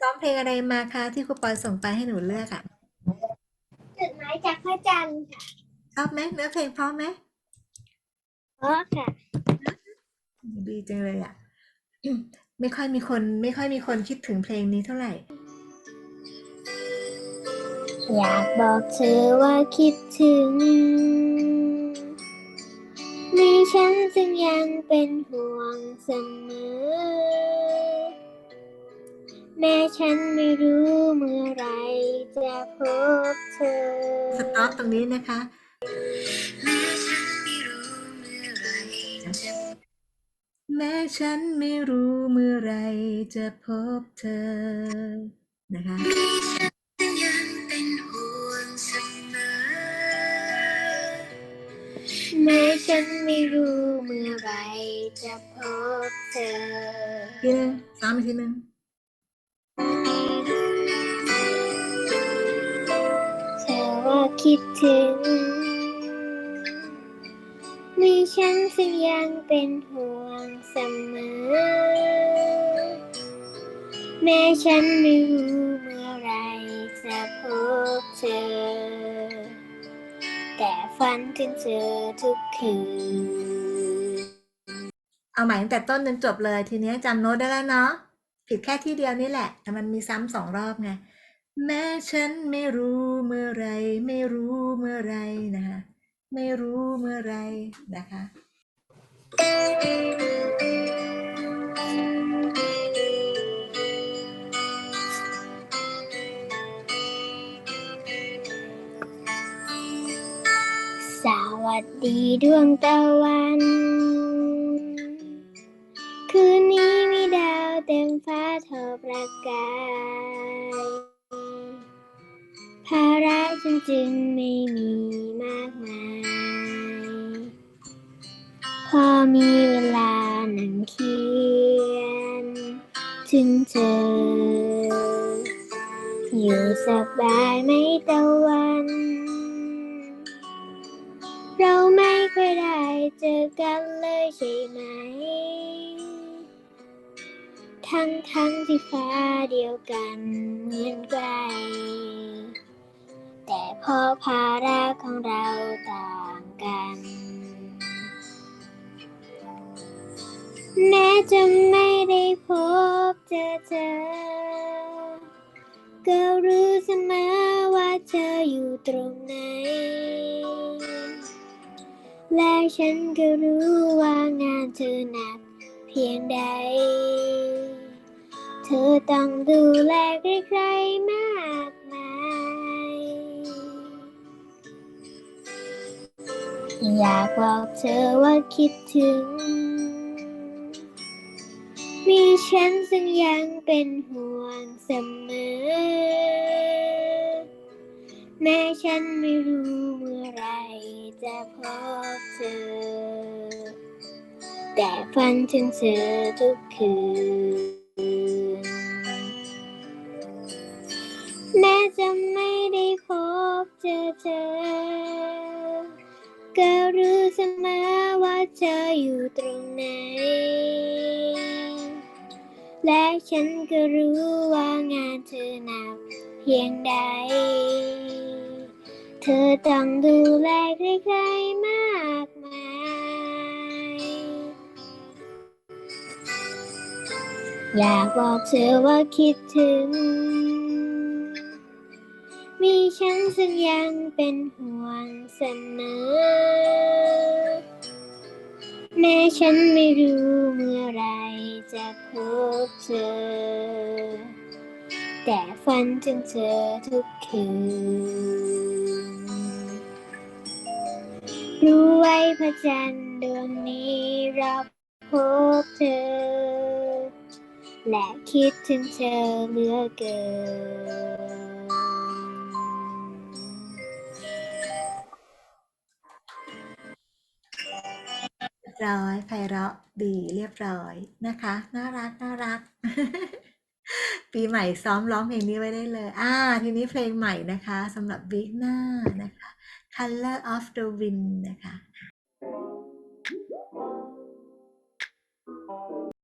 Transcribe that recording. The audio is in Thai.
ซ้อมเพลงอะไรมาคะที่ครูปอยส่งไปให้หนูเลือกอะจดหมายจากพระจันทร์ค่ะชอบไหมเนื้อเพลงเพราะไหมเพราะค่ะ ดีจังเลยอะ ไม่ค่อยมีคน ไม่ค่อยมีคนคิดถึงเพลงนี้เท่าไหร่ อยากบอกเธอว่าคิดถึงมีฉันจึงยังเป็นห่วงเสมอ ฉันไม่รู้เมื่อไหรจะพบเธอสต็อปตรงนี้นะคะแม้ฉันไม่รู้เมื่อไหรจะพบเธอ นะคะแม้ฉันไม่รู้เมื่อไหรจะพบเธอทีนึงซ้อมอีกทีนึง เธอว่าคิดถึง มีฉันซึ่งยังเป็นห่วงเสมอ แม้ฉันไม่รู้เมื่อไรจะพบเธอ แต่ฝันถึงเธอทุกคืน เอาใหม่ตั้งแต่ต้นจนจบเลย ทีนี้จำโน้ตได้แล้วเนาะ ผิดแค่ที่เดียวนี่แหละ แต่มันมีซ้ำสองรอบไงแม้ฉันไม่รู้เมื่อไร ไม่รู้เมื่อไรนะคะไม่รู้เมื่อไรนะคะสวัสดีดวงตะวัน กาย ภาระฉันจึงไม่มีมากมาย พอมีเวลานั่งเขียน ถึงเธอ อยู่สบายไหมตะวั ทั้งทั้งที่ฟ้าเดียวกันเหมือนไกล แต่พอภาระของเราต่างกัน แม้จะไม่ได้พบเจอเธอ ก็รู้เสมอว่าเธออยู่ตรงไหน และฉันก็รู้ว่างานเธอหนัก เพียงใด เธอต้องดูแลใครๆมากมาย อยากบอกเธอว่าคิดถึง มีฉันซึ่งยังเป็นห่วงเสมอ แม้ฉันไม่รู้เมื่อไรจะพบเธอ แต่ฝันถึงเธอทุกคืน แม้จะไม่ได้พบเจอเธอ ก็รู้เสมอว่าเธออยู่ตรงไหน และฉันก็รู้ว่างานเธอหนักเพียงใด เธอต้องดูแลใครๆมา อยากบอกเธอว่าคิดถึง มีฉันซึ่งยังเป็นห่วงเสมอ แม้ฉันไม่รู้เมื่อไรจะพบเธอ แต่ฝันถึงเธอทุกคืน รู้ไว้พระจันทร์ดวงนี้รับพบเธอ และคิดถึงเธอเหลือเกิน ร้อยไพเราะดีเรียบร้อยนะคะ น่ารักน่ารัก ปีใหม่ซ้อมร้องเพลงนี้ไว้ได้เลย อ่า ทีนี้เพลงใหม่นะคะสำหรับวีคหน้านะคะ Color of the Wind นะคะ